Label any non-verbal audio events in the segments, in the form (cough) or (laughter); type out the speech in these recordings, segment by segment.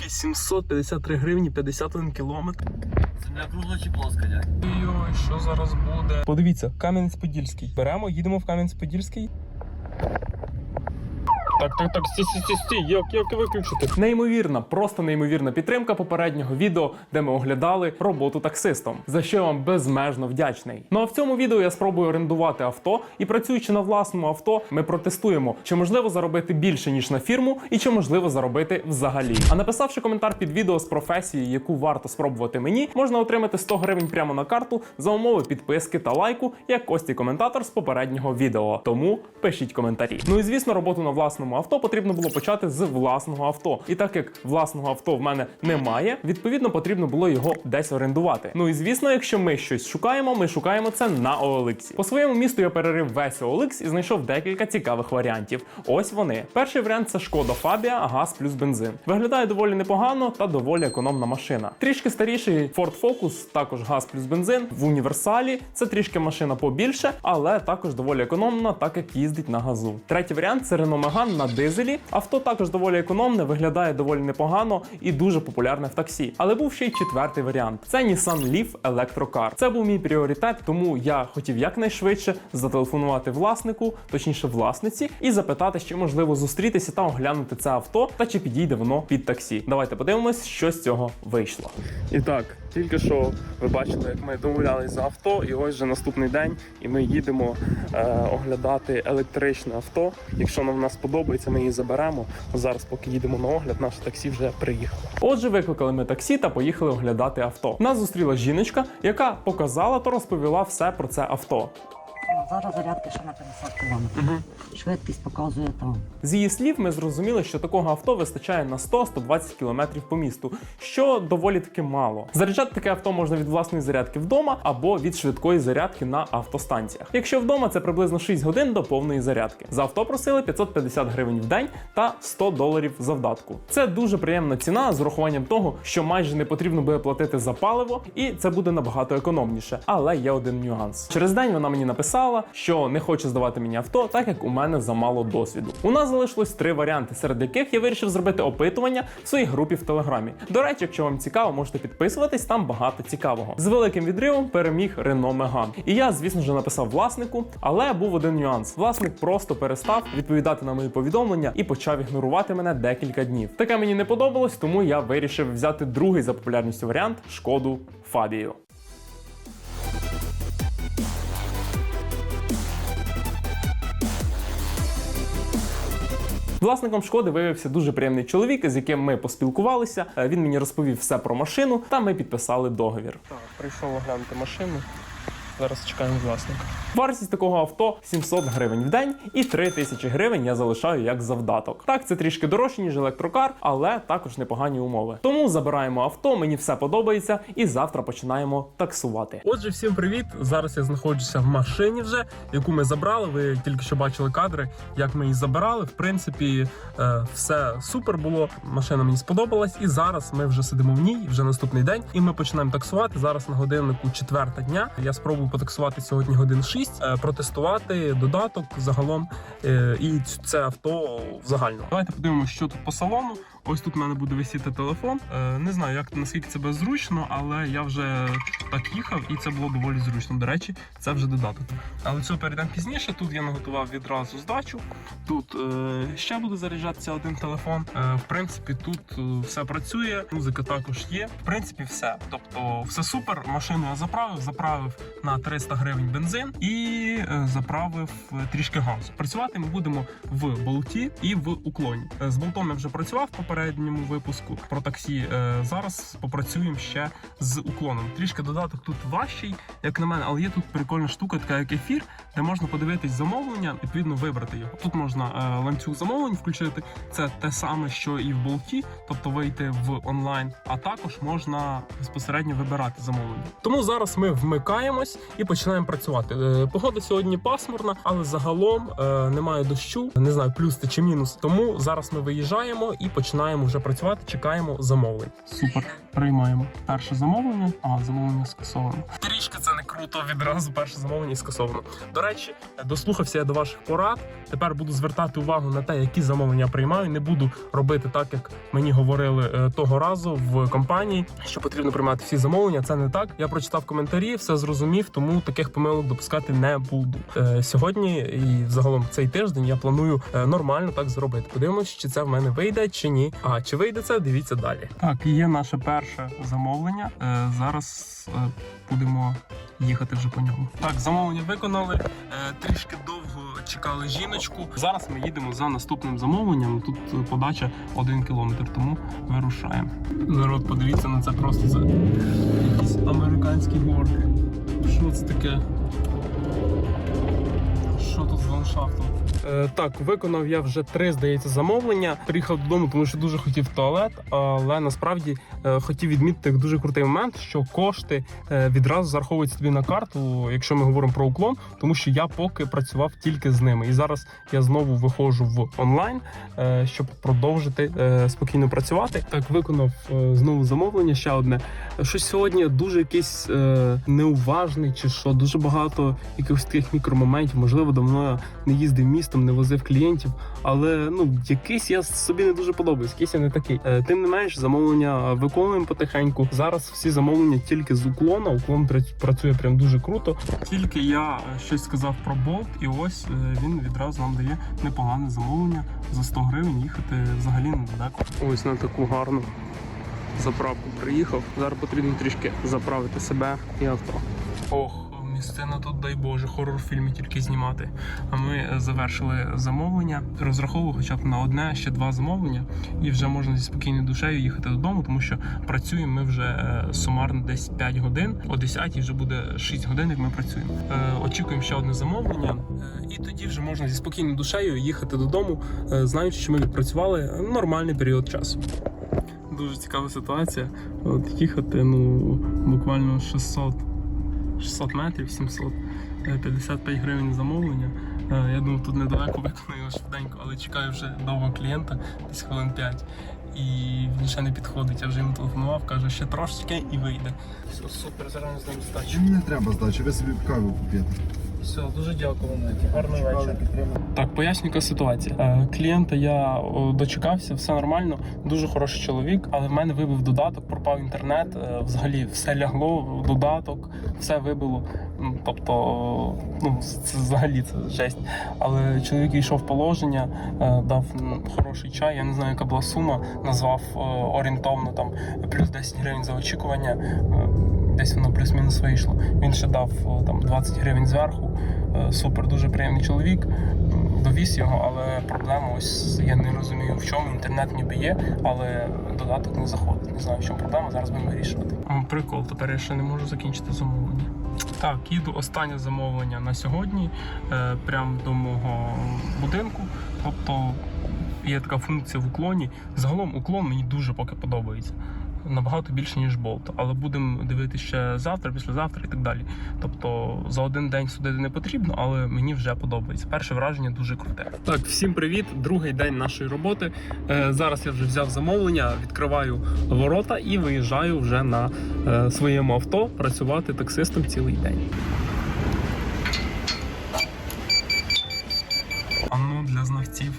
Скільки? 753 гривні 51 кілометр. Земля кругла чи плоска, дядь? Ой, що зараз буде? Подивіться, Кам'янець-Подільський. Беремо, їдемо в Кам'янець-Подільський. Так, так, так, стій, стій, стій, як, як виключити? Неймовірна, просто неймовірна підтримка попереднього відео, де ми оглядали роботу таксистом, за що я вам безмежно вдячний. Ну а в цьому відео я спробую орендувати авто, і працюючи на власному авто, ми протестуємо, чи можливо заробити більше ніж на фірму, і чи можливо заробити взагалі. А написавши коментар під відео з професії, яку варто спробувати мені, можна отримати 100 гривень прямо на карту за умови підписки та лайку, як Кості коментатор з попереднього відео. Тому пишіть коментарі. Ну і звісно, роботу на власному авто потрібно було почати з власного авто. І так як власного авто в мене немає, відповідно потрібно було його десь орендувати. Ну і звісно, якщо ми щось шукаємо, ми шукаємо це на OLX. По своєму місту я перерив весь OLX і знайшов декілька цікавих варіантів. Ось вони. Перший варіант це шкода Фабія, газ плюс бензин. Виглядає доволі непогано та доволі економна машина. Трішки старіший Ford Focus, також газ плюс бензин в універсалі. Це трішки машина побільше, але також доволі економна, так як їздить на газу. Третій варіант це Renault Megane на дизелі. Авто також доволі економне, виглядає доволі непогано і дуже популярне в таксі. Але був ще й четвертий варіант: це Nissan Leaf Electrocar. Це був мій пріоритет, тому я хотів якнайшвидше зателефонувати власнику, точніше власниці, і запитати, чи можливо зустрітися та оглянути це авто, та чи підійде воно під таксі. Давайте подивимось, що з цього вийшло. І так, тільки що ви бачили, як ми домовлялись за авто, і ось вже наступний день, і ми їдемо е, оглядати електричне авто. Якщо нам нас подобається, ми її заберемо. Зараз, поки їдемо на огляд, наше таксі вже приїхало. Отже, викликали ми таксі та поїхали оглядати авто. Нас зустріла жіночка, яка показала та розповіла все про це авто. Зараз зарядка ще на 50 км. Швидкість показує там. З її слів, ми зрозуміли, що такого авто вистачає на 100-120 км по місту, що доволі таки мало. Заряджати таке авто можна від власної зарядки вдома або від швидкої зарядки на автостанціях. Якщо вдома, це приблизно 6 годин до повної зарядки. За авто просили 550 гривень в день та 100 доларів за вдатку. Це дуже приємна ціна з урахуванням того, що майже не потрібно буде платити за паливо, і це буде набагато економніше. Але є один нюанс. Через день вона мені написала, що не хоче здавати мені авто, так як у мене замало досвіду. У нас залишилось три варіанти, серед яких я вирішив зробити опитування в своїй групі в Телеграмі. До речі, якщо вам цікаво, можете підписуватись, там багато цікавого. З великим відривом переміг Renault Megane. І я, звісно ж, написав власнику, але був один нюанс. Власник просто перестав відповідати на мої повідомлення і почав ігнорувати мене декілька днів. Таке мені не подобалось, тому я вирішив взяти другий за популярністю варіант шкоду Фабію. Власником шкоди виявився дуже приємний чоловік, з яким ми поспілкувалися. Е, Він мені розповів все про машину, та ми підписали договір. Так, прийшов оглянути машину. Зараз чекаємо власника. Вартість такого авто 700 гривень в день і 3000 гривень я залишаю як завдаток. Так, це трішки дорожче, ніж електрокар, але також непогані умови. Тому забираємо авто, мені все подобається, і завтра починаємо таксувати. Отже, всім привіт! Зараз я знаходжуся в машині вже, яку ми забрали. Ви тільки що бачили кадри, як ми її забирали. В принципі, е, все супер було. Машина мені сподобалась, і зараз ми вже сидимо в ній, вже наступний день, і ми починаємо таксувати. Зараз на годиннику четверта дня. Я спробую потаксувати сьогодні годин 6, е, протестувати додаток загалом е, і це авто в загальному. Давайте подивимося, що тут по салону. Ось тут в мене буде висіти телефон. Е, Не знаю, як наскільки це буде зручно, але я вже так їхав, і це було доволі зручно. До речі, це вже додаток. Але цього перейдемо пізніше. Тут я наготував відразу здачу. Тут е, ще буде заряджатися один телефон. Е, в принципі, тут все працює. Музика також є. В принципі, все. Тобто, все супер. Машину я заправив, заправив на 300 гривень бензин і заправив трішки газу. Працювати ми будемо в болті і в уклоні. З болтом я вже працював в попередньому випуску про таксі. Е, Зараз попрацюємо ще з уклоном. Трішки додаток тут важчий, як на мене, але є тут прикольна штука, така як ефір, де можна подивитись замовлення, відповідно вибрати його. Тут можна е, ланцюг замовлень включити. Це те саме, що і в болті, тобто вийти в онлайн, а також можна безпосередньо вибирати замовлення. Тому зараз ми вмикаємось і починаємо працювати. Е, Погода сьогодні пасмурна, але загалом немає дощу. Не знаю, плюс чи мінус. Тому зараз ми виїжджаємо і починаємо починаємо вже працювати, чекаємо замовлень. Супер, приймаємо перше замовлення. А замовлення скасовано. Трішки це не круто. Відразу перше замовлення скасовано. До речі, дослухався я до ваших порад. Тепер буду звертати увагу на те, які замовлення приймаю. Не буду робити так, як мені говорили е, того разу в компанії, що потрібно приймати всі замовлення. Це не так. Я прочитав коментарі, все зрозумів, тому таких помилок допускати не буду. Е, сьогодні і загалом цей тиждень я планую е, нормально так зробити. Подивимось, чи це в мене вийде, чи ні. А чи вийде це, дивіться далі. Так, є наше перше замовлення. Е, зараз е, будемо їхати вже по ньому. Так, замовлення виконали. Е, трішки довго чекали жіночку. Зараз ми їдемо за наступним замовленням. Тут подача один кілометр, тому вирушаємо. Народ, подивіться на це просто за якісь американські горки. Що це таке? Що тут з ландшафтом? Е, так, виконав я вже три, здається, замовлення. Приїхав додому, тому що дуже хотів туалет, але насправді е, хотів відмітити дуже крутий момент, що кошти е, відразу зараховуються тобі на карту, якщо ми говоримо про уклон, тому що я поки працював тільки з ними. І зараз я знову виходжу в онлайн, щоб продовжити спокійно працювати. Так, виконав знову замовлення. Ще одне. Щось сьогодні дуже якийсь неуважний, чи що дуже багато якихось таких мікромоментів. Можливо, давно я не їздив містом, не возив клієнтів, але ну якийсь я собі не дуже подобаюсь, якийсь я не такий. Е, тим не менш, замовлення виконуємо потихеньку. Зараз всі замовлення тільки з уклона. Уклон працює прям дуже круто. Тільки я е, щось сказав про болт, і ось е, він відразу нам дає непогане замовлення за 100 гривень їхати взагалі недалеко. Ось на таку гарну заправку приїхав. Зараз потрібно трішки заправити себе і авто. Ох, місцина тут, дай Боже, хорор фільми тільки знімати. А ми завершили замовлення. Розраховував хоча б на одне, ще два замовлення, і вже можна зі спокійною душею їхати додому, тому що працюємо ми вже е, сумарно десь 5 годин. О 10 вже буде 6 годин, як ми працюємо. Е, Очікуємо ще одне замовлення, е, і тоді вже можна зі спокійною душею їхати додому, знаючи, що ми відпрацювали нормальний період часу. Дуже цікава ситуація. От їхати, ну буквально 600 600 метрів, 700, е, 55 гривень замовлення. Е, Я думав, тут недалеко виконую швиденько, але чекаю вже довго клієнта, десь хвилин 5. І він ще не підходить. Я вже йому телефонував, каже, ще трошечки і вийде. Все, супер, зараз з ним здачу. Мені не треба здачі, ви собі каву купите. Все, дуже дякую. Гарний вечір. Так, пояснюка ситуація. Е, Клієнта я дочекався, все нормально, дуже хороший чоловік, але в мене вибив додаток, пропав інтернет. е, Взагалі все лягло, додаток, все вибило. Тобто, ну це взагалі це жесть. Але чоловік йшов в положення, е, дав хороший чай. Я не знаю, яка була сума, назвав орієнтовно там плюс 10 гривень за очікування. Е, Десь воно плюс-мінус вийшло. Він ще дав там 20 гривень зверху. Е, Супер, дуже приємний чоловік. Довіз його, але проблема ось я не розумію в чому. Інтернет ніби є, але додаток не заходить. Не знаю, в чому проблема. Зараз будемо вирішувати. Прикол, тепер я ще не можу закінчити замовлення. Так, їду останнє замовлення на сьогодні, е, прямо до мого будинку. Тобто є така функція в уклоні. Загалом уклон мені дуже поки подобається. Набагато більше, ніж болт. Але будемо дивитися ще завтра, післязавтра і так далі. Тобто за один день судити не потрібно, але мені вже подобається. Перше враження дуже круте. Так, всім привіт! Другий день нашої роботи. Е, зараз я вже взяв замовлення, відкриваю ворота і виїжджаю вже на е, своєму авто працювати таксистом цілий день. Анно для знавців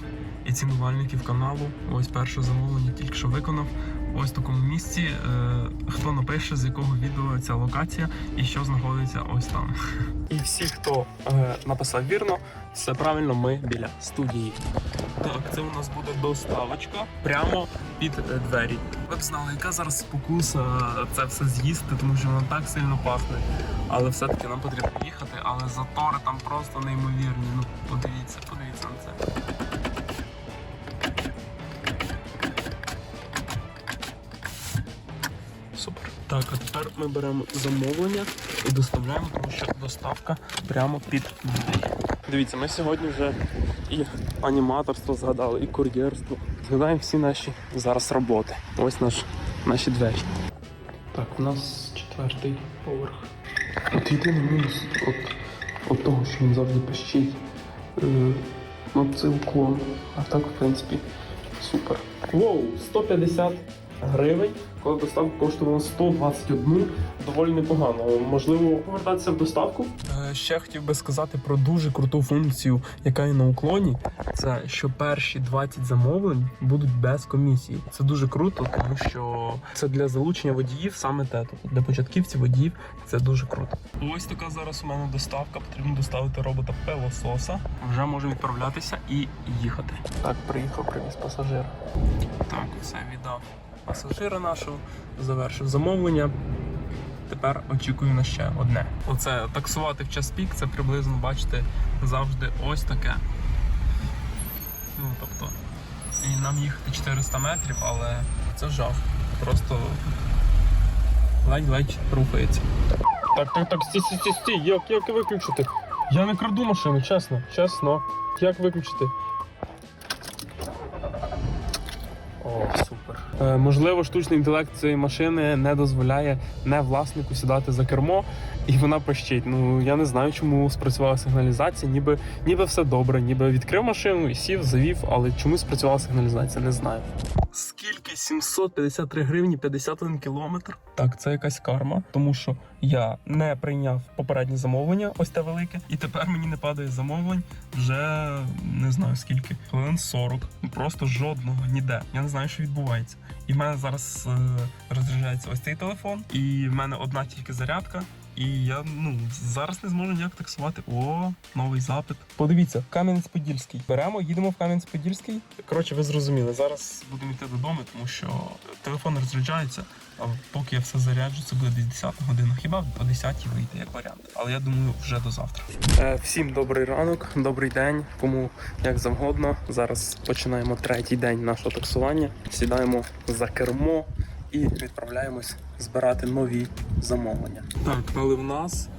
і цінувальників каналу. Ось перше замовлення тільки що виконав. Ось в такому місці. Е, хто напише, з якого відео ця локація і що знаходиться ось там. І всі, хто е, написав вірно, все правильно, ми біля студії. Так, це у нас буде доставочка прямо під е, двері. Ви б знали, яка зараз спокуса е, це все з'їсти, тому що воно так сильно пахне. Але все-таки нам потрібно їхати, але затори там просто неймовірні. Ну, подивіться, подивіться на це. Так, а тепер ми беремо замовлення і доставляємо, тому що доставка прямо під двері. Дивіться, ми сьогодні вже і аніматорство згадали, і кур'єрство. Згадаємо всі наші зараз роботи. Ось наш, наші двері. Так, у нас четвертий поверх. От єдиний мінус от, от того, що він завжди пищить. Ну, це уклон. А так, в принципі, Супер. Воу, 150 гривень, коли доставка коштувала 121, доволі непогано. Можливо, повертатися в доставку. Е, Ще хотів би сказати про дуже круту функцію, яка є на уклоні. Це що перші 20 замовлень будуть без комісії. Це дуже круто, тому що це для залучення водіїв саме те. Тобто для початківців водіїв це дуже круто. Ось така зараз у мене доставка. Потрібно доставити робота пилососа. Вже можемо відправлятися і їхати. Так, приїхав, привіз пасажира. Так, все віддав пасажира нашого, завершив замовлення. Тепер очікую на ще одне. Оце таксувати в час пік, це приблизно, бачите, завжди ось таке. Ну, тобто, і нам їхати 400 метрів, але це жах. Просто ледь-ледь рухається. Так, так, так, стій, стій, стій, стій, як, як виключити? Я не краду машину, чесно, чесно. Як виключити? О, можливо, штучний інтелект цієї машини не дозволяє не власнику сідати за кермо, і вона пищить. Ну я не знаю, чому спрацювала сигналізація. Ніби, ніби все добре, ніби відкрив машину і сів, завів, але чому спрацювала сигналізація, не знаю. Скільки 753 гривні 51 кілометр. Так, це якась карма, тому що я не прийняв попереднє замовлення, ось те велике, і тепер мені не падає замовлень вже не знаю скільки, хвилин 40. Ну, Просто жодного ніде. Я не знаю, що відбувається. І в мене зараз е, розряджається ось цей телефон, і в мене одна тільки зарядка. І я ну зараз не зможу ніяк таксувати. О, новий запит. Подивіться, Кам'янець-Подільський. Беремо, їдемо в Кам'янець-Подільський. Коротше, ви зрозуміли. Зараз будемо йти додому, тому що телефон розряджається. А поки я все заряджу, це буде десь 10 година. Хіба о 10 вийде як варіант. Але я думаю, вже до завтра. Е, всім добрий ранок, добрий день, кому як завгодно. Зараз починаємо третій день нашого таксування. Сідаємо за кермо і відправляємось збирати нові замовлення. Так, але в нас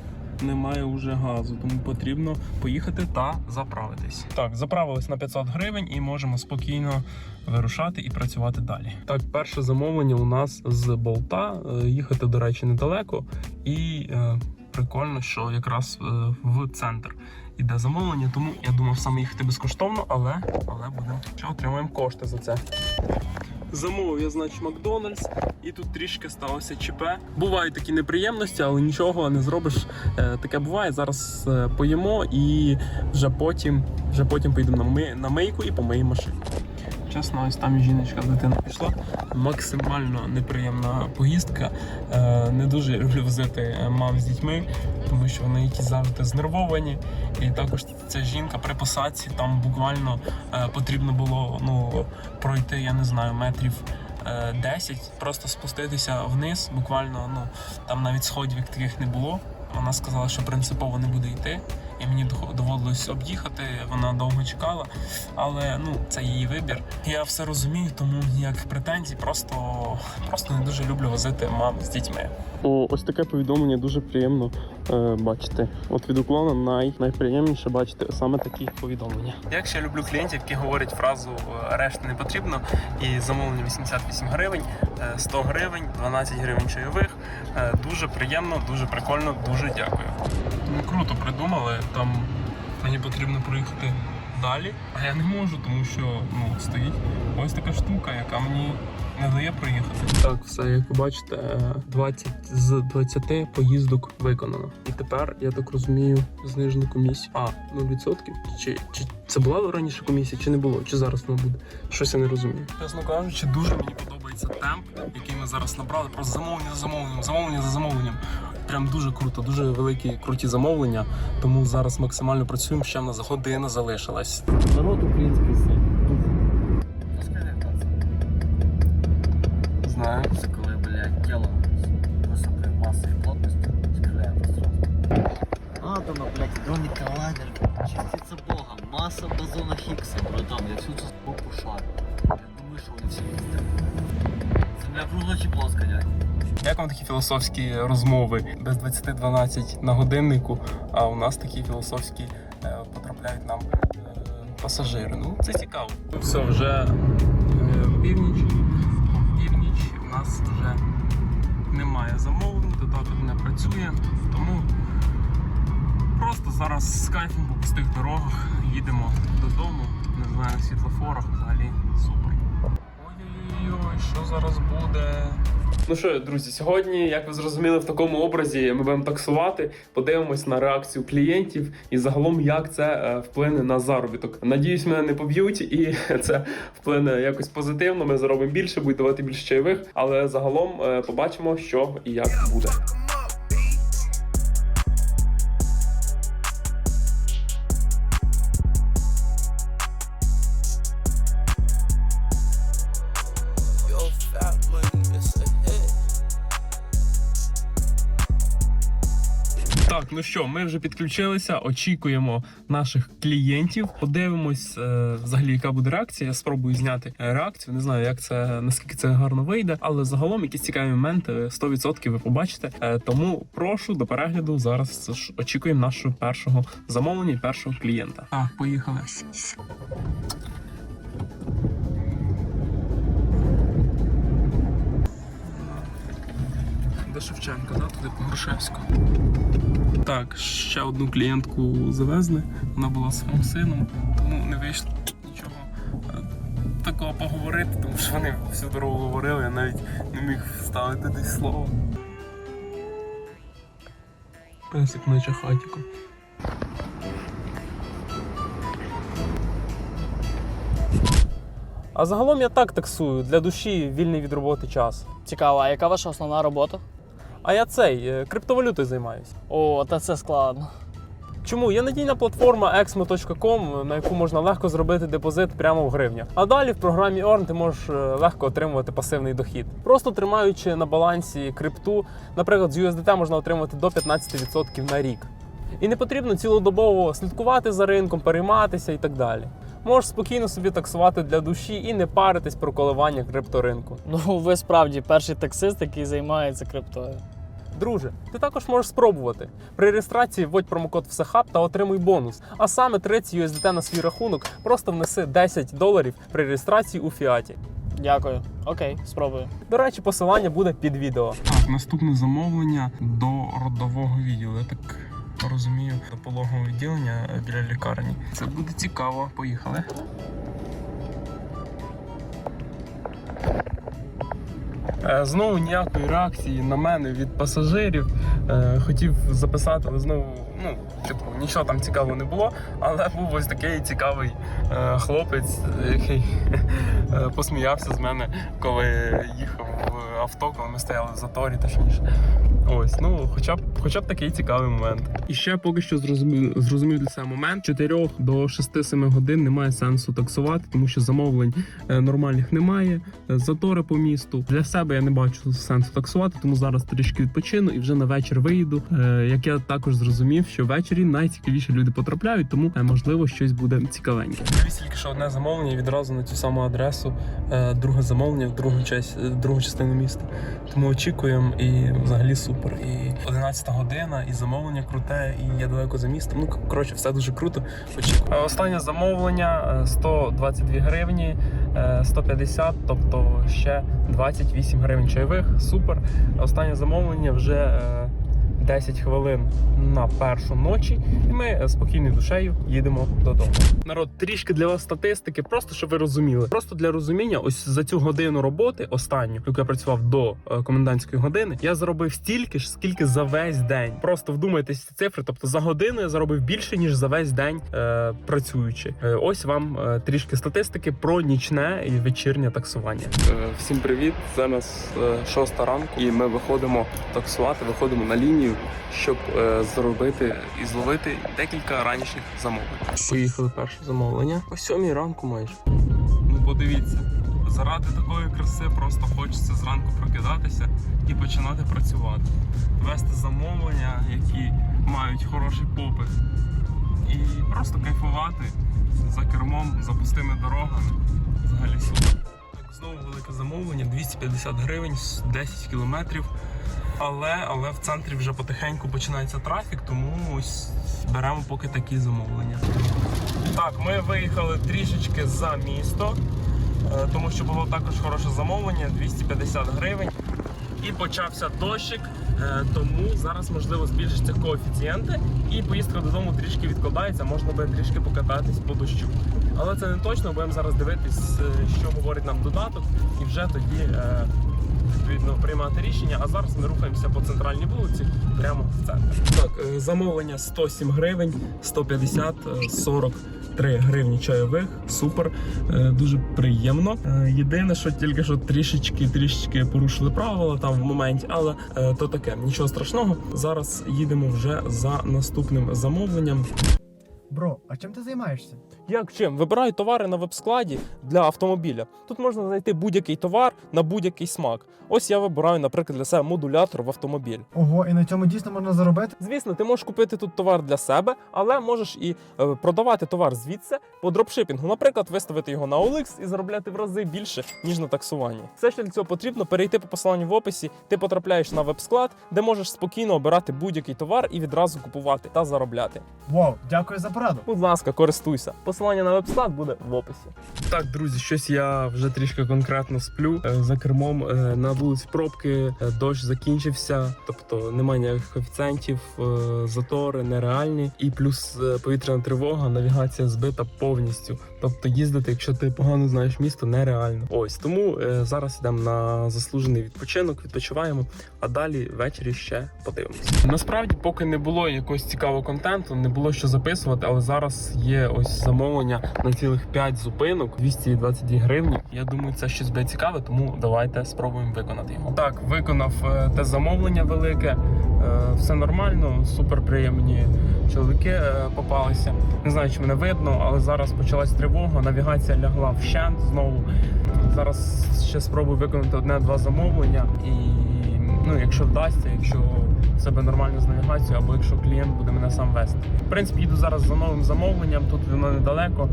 немає вже газу, тому потрібно поїхати та заправитись. Так, заправились на 500 гривень і можемо спокійно вирушати і працювати далі. Так, перше замовлення у нас з болта. Е, Їхати, до речі, недалеко, і е, прикольно, що якраз е, в центр іде замовлення. Тому я думав саме їхати безкоштовно, але але будемо що отримаємо кошти за це. Замовив я, значить, Макдональдс, і тут трішки сталося ЧП. Бувають такі неприємності, але нічого не зробиш. Е, Таке буває. Зараз е, поїмо і вже потім, вже потім поїдемо на, ми, на мийку і помиємо машину. Чесно, ось там жіночка з дитиною пішла. Максимально неприємна поїздка. Е, Не дуже люблю возити мам з дітьми, тому що вони якісь завжди знервовані. І також ця жінка при посадці там буквально е, потрібно було ну, пройти, я не знаю, метрів. е, 10, просто спуститися вниз, буквально ну там навіть сходів таких не було. Вона сказала, що принципово не буде йти, і мені доводилось об'їхати. Вона довго чекала, але ну це її вибір. Я все розумію, тому ніяких претензій. Просто просто не дуже люблю возити мам з дітьми. О, ось таке повідомлення дуже приємно е, бачити. От від уклона най, найприємніше бачити саме такі повідомлення. Як ще люблю клієнтів, які говорять фразу е, решти не потрібно, і замовлення 88 гривень, е, 100 гривень, 12 гривень чайових. Е, Дуже приємно, дуже прикольно, дуже дякую. Ну круто придумали. Там мені потрібно проїхати далі, а я не можу, тому що ну стоїть ось така штука, яка мені не дає проїхати. Так, все, як ви бачите, е, 20 з 20 поїздок виконано. І тепер, я так розумію, знижену комісію. А, 0%? Чи, чи це була раніше комісія, чи не було? Чи зараз вона буде? Щось я не розумію. Чесно кажучи, дуже мені подобається темп, який ми зараз набрали. Просто замовлення за замовленням, замовлення за замовленням. Прям дуже круто, дуже великі круті замовлення. Тому зараз максимально працюємо. Ще в нас година залишилась. Народ український син. Знаю. Це коли, блядь, тіло з високою масою і плотністю скриває пространство. Атома, блядь, дроні колайдер, частиця Бога, маса бозона Хіггса, братан, я всю цю боку шарю. Я думаю, що вони всі їздять. Земля кругла чи плоска, дядь? Як вам такі філософські розмови без 20-12 на годиннику, а у нас такі філософські е, потрапляють нам е, пасажири. Ну, це цікаво. Все, вже е, північ. Північ у нас вже немає замовлень, додаток не працює. Тому просто зараз з кайфом по пустих дорогах їдемо додому, не знаю, на світлофорах взагалі супер. Ой-ой-ой, що зараз буде? Ну що, друзі, сьогодні, як ви зрозуміли, в такому образі ми будемо таксувати, подивимось на реакцію клієнтів і загалом як це е, вплине на заробіток. Надіюсь, мене не поб'ють, і (laughs) це вплине якось позитивно. Ми заробимо більше, будуть давати більше чайових, але загалом е, побачимо, що і як буде. Що, ми вже підключилися, очікуємо наших клієнтів. Подивимось, е, взагалі, яка буде реакція. Я спробую зняти е, реакцію. Не знаю, як це наскільки це гарно вийде, але загалом якісь цікаві моменти 100% ви побачите. Е, тому прошу до перегляду. Зараз очікуємо нашого першого замовлення, першого клієнта. Так, поїхали. Шевченка, да? туди по Грушевську. Так, ще одну клієнтку завезли. Вона була своїм сином, тому не вийшло нічого е, такого поговорити, тому що вони всю дорогу говорили, я навіть не міг вставити десь слово. Песик наче хатіку. А загалом я так таксую для душі вільний від роботи час. Цікаво, а яка ваша основна робота? А я цей е, криптовалютою займаюся. О, та це складно. Чому? Є надійна платформа exmo.com, на яку можна легко зробити депозит прямо в гривнях. А далі в програмі Earn ти можеш е, легко отримувати пасивний дохід. Просто тримаючи на балансі крипту, наприклад, з USDT можна отримувати до 15% на рік. І не потрібно цілодобово слідкувати за ринком, перейматися і так далі. Можеш спокійно собі таксувати для душі і не паритись про коливання крипторинку. Ну, ви справді перший таксист, який займається криптою. Друже, ти також можеш спробувати. При реєстрації вводь промокод ВСХАБ та отримуй бонус. А саме 30 USDT на свій рахунок, просто внеси 10 доларів при реєстрації у фіаті. Дякую. Окей, спробую. До речі, посилання буде під відео. Так, наступне замовлення до родового відділу. Я так розумію, до пологового відділення біля лікарні. Це буде цікаво. Поїхали. Е, Знову ніякої реакції на мене від пасажирів. Е, Хотів записати, але знову, ну, типу, нічого там цікавого не було. Але був ось такий цікавий е, хлопець, який посміявся з мене, коли їхав в авто, коли ми стояли в заторі, точніше. Ось, ну, хоча б, хоча б такий цікавий момент. І ще поки що зрозумів, зрозумів для себе момент: 4 до 6-7 годин немає сенсу таксувати, тому що замовлень е, нормальних немає. е, Затори по місту. Для себе я не бачу сенсу таксувати, тому зараз трішки відпочину і вже на вечір виїду. Е, Як я також зрозумів, що ввечері найцікавіші люди потрапляють, тому можливо щось буде цікавеньке. Тільки що одне замовлення і відразу на цю саму адресу. Друге замовлення в другу часть, в другу частину міста. Тому очікуємо і взагалі супер. І 11 година, і замовлення круте, і я далеко за містом. Ну коротше, все дуже круто. Очікую. Е, Останнє замовлення е, 122 гривні, е, 150, тобто ще 28 гривень чайових. Супер. Останнє замовлення вже. Е, 10 хвилин на першу ночі, і ми спокійною душею їдемо додому. Народ, трішки для вас статистики, просто щоб ви розуміли. Просто для розуміння, ось за цю годину роботи, останню, яку я працював до е, комендантської години, я заробив стільки ж, скільки за весь день. Просто вдумайтесь ці цифри. Тобто за годину я заробив більше ніж за весь день е, працюючи. Е, ось вам е, трішки статистики про нічне і вечірнє таксування. Е, всім привіт! Зараз е, шоста ранку, і ми виходимо таксувати, виходимо на лінію, щоб е, зробити і зловити декілька ранішніх замовлень. Поїхали перше замовлення о сьомій ранку майже. Ну подивіться, заради такої краси просто хочеться зранку прокидатися і починати працювати, вести замовлення, які мають хороший попит, і просто кайфувати за кермом, за пустими дорогами. Взагалі супер. Так, знову велике замовлення, 250 гривень, 10 кілометрів. Але, але в центрі вже потихеньку починається трафік, тому ось беремо поки такі замовлення. Так, ми виїхали трішечки за місто, е, тому що було також хороше замовлення 250 гривень. І почався дощик, Е, тому зараз можливо збільшиться коефіцієнти і поїздка додому трішки відкладається, можна буде трішки покататись по дощу. Але це не точно, будемо зараз дивитись, е, що говорить нам додаток, і вже тоді е, відповідно приймати рішення. А зараз ми рухаємося по центральній вулиці прямо в центр. Так, замовлення 107 гривень, 150, 40 3 гривні чайових. Супер, е, дуже приємно. Е, єдине, що тільки що трішечки трішечки порушили правила там в моменті, але е, то таке, нічого страшного. Зараз їдемо вже за наступним замовленням. Бро, а чим ти займаєшся? Як чим? Вибираю товари на веб-складі для автомобіля. Тут можна знайти будь-який товар на будь-який смак. Ось я вибираю, наприклад, для себе модулятор в автомобіль. Ого, і на цьому дійсно можна заробити? Звісно, ти можеш купити тут товар для себе, але можеш і е, продавати товар звідси по дропшипінгу. Наприклад, виставити його на OLX і заробляти в рази більше, ніж на таксуванні. Все, що для цього потрібно, перейти по посиланню в описі. Ти потрапляєш на веб-склад, де можеш спокійно обирати будь-який товар і відразу купувати та заробляти. Вау, дякую за пораду. Будь ласка, користуйся. Посилання на веб-сайт буде в описі. Так, друзі, щось я вже трішки конкретно сплю Е, за кермом е, на вулиці пробки. е, Дощ закінчився, тобто немає ніяких коефіцієнтів, затори нереальні, і плюс повітряна тривога, навігація збита повністю. Тобто їздити, якщо ти погано знаєш місто, нереально. Ось тому е, зараз йдемо на заслужений відпочинок, відпочиваємо, а далі ввечері ще подивимося. Насправді, поки не було якогось цікавого контенту, не було що записувати, але зараз є ось замовлення на цілих 5 зупинок, 222 гривні. Я думаю, це щось буде цікаве, тому давайте спробуємо виконати його. Так, виконав е, те замовлення велике, все нормально, супер приємні чоловіки е, попалися. Не знаю, чи мене видно, але зараз почалась тривога. Навігація лягла вщент знову. Зараз ще спробую виконати одне-два замовлення, і ну, якщо вдасться, якщо себе нормально з навігацією, або якщо клієнт буде мене сам вести. В принципі, їду зараз за новим замовленням. Тут воно недалеко.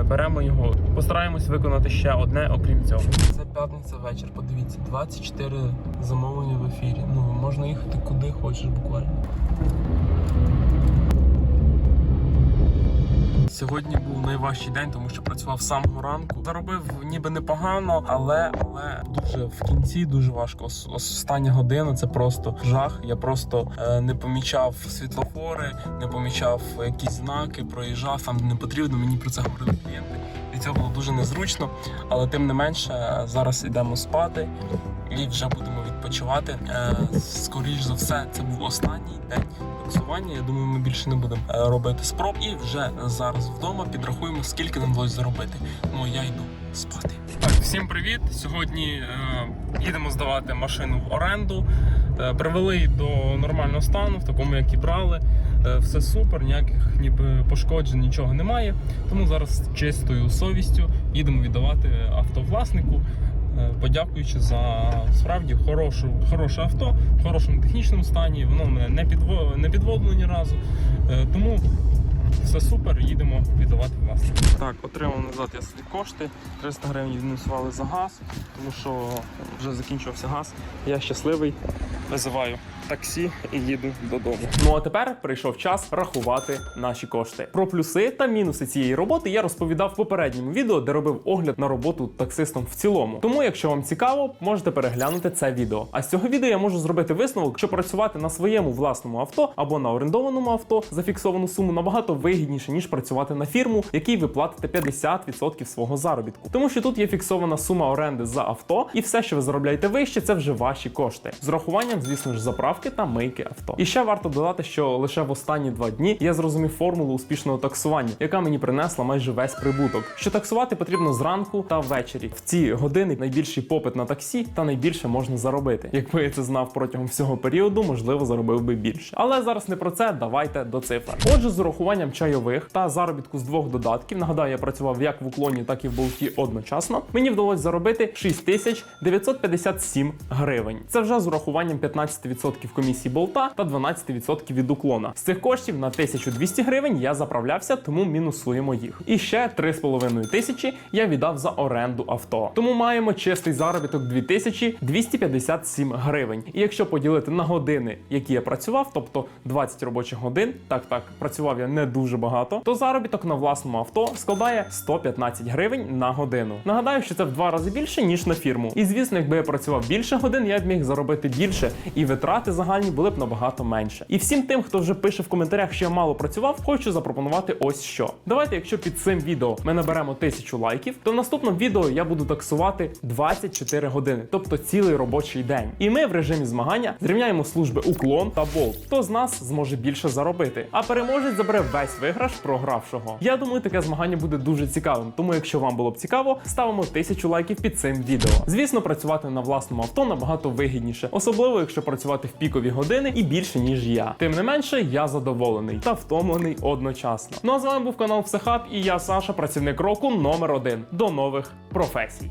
Е, Беремо його, постараємось виконати ще одне, окрім цього. Це п'ятниця вечір. Подивіться, 24 замовлення в ефірі. Ну можна їхати куди хочеш буквально. Сьогодні був найважчий день, тому що працював з самого ранку. Заробив ніби непогано, але але дуже в кінці дуже важко. Ос- Остання година це просто жах. Я просто е, не помічав світлофори, не помічав якісь знаки, проїжджав там не потрібно. Мені про це говорили клієнти. І це було дуже незручно. Але тим не менше, е, зараз йдемо спати і вже будемо відпочивати. Е, скоріш за все, це був останній день таксування. Я думаю, ми більше не будемо е, робити спроб. І вже зараз вдома підрахуємо, скільки нам вдалося заробити. Ну я йду спати. Так, всім привіт! Сьогодні е, їдемо здавати машину в оренду. Е, привели до нормального стану, в такому, як і брали. Е, все супер, ніяких ніби пошкоджень, нічого немає. Тому зараз з чистою совістю їдемо віддавати автовласнику. Е, Подякуючи за справді хорошу, хороше авто в хорошому технічному стані. Воно мене не підво, не підводило ні разу. Е, Тому все супер, їдемо віддавати вас. Так, отримав назад я свої кошти. 300 гривень відмінусували за газ, тому що вже закінчився газ. Я щасливий. Визиваю таксі і їду додому. Ну а тепер прийшов час рахувати наші кошти. Про плюси та мінуси цієї роботи я розповідав в попередньому відео, де робив огляд на роботу таксистом в цілому. Тому, якщо вам цікаво, можете переглянути це відео. А з цього відео я можу зробити висновок, що працювати на своєму власному авто або на орендованому авто за фіксовану суму набагато вигідніше, ніж працювати на фірму, якій ви платите 50% свого заробітку. Тому що тут є фіксована сума оренди за авто, і все, що ви заробляєте вище, це вже ваші кошти. З урахуванням, звісно ж, заправки та мийки авто. І ще варто додати, що лише в останні два дні я зрозумів формулу успішного таксування, яка мені принесла майже весь прибуток. Що таксувати потрібно зранку та ввечері. В ці години найбільший попит на таксі та найбільше можна заробити. Якби я це знав протягом всього періоду, можливо, заробив би більше. Але зараз не про це. Давайте до цифр. Отже, з урахуванням чайових та заробітку з двох додатків. Нагадаю, я працював як в уклоні, так і в болті одночасно. Мені вдалося заробити 6957 гривень. Це вже з урахуванням 15% комісії болта та 12% від уклона. З цих коштів на 1200 гривень я заправлявся, тому мінусуємо їх. І ще 3,5 тисячі я віддав за оренду авто. Тому маємо чистий заробіток 2257 гривень. І якщо поділити на години, які я працював, тобто 20 робочих годин, так так працював я не дуже багато, то заробіток на власному авто складає 115 гривень на годину. Нагадаю, що це в два рази більше ніж на фірму. І звісно, якби я працював більше годин, я б міг заробити більше, і витрати загальні були б набагато менше. І всім тим, хто вже пише в коментарях, що я мало працював, хочу запропонувати ось що. Давайте, якщо під цим відео ми наберемо тисячу лайків, то в наступному відео я буду таксувати 24 години, тобто цілий робочий день. І ми в режимі змагання зрівняємо служби уклон та болт. Хто з нас зможе більше заробити? А переможець забере весь виграш програвшого. Я думаю, таке змагання буде дуже цікавим. Тому, якщо вам було б цікаво, ставимо тисячу лайків під цим відео. Звісно, працювати на власному авто набагато вигідніше, особливо якщо працювати в пікові години і більше ніж я. Тим не менше, я задоволений та втомлений одночасно. Ну а з вами був канал Психап і я Саша, працівник року номер один. До нових професій.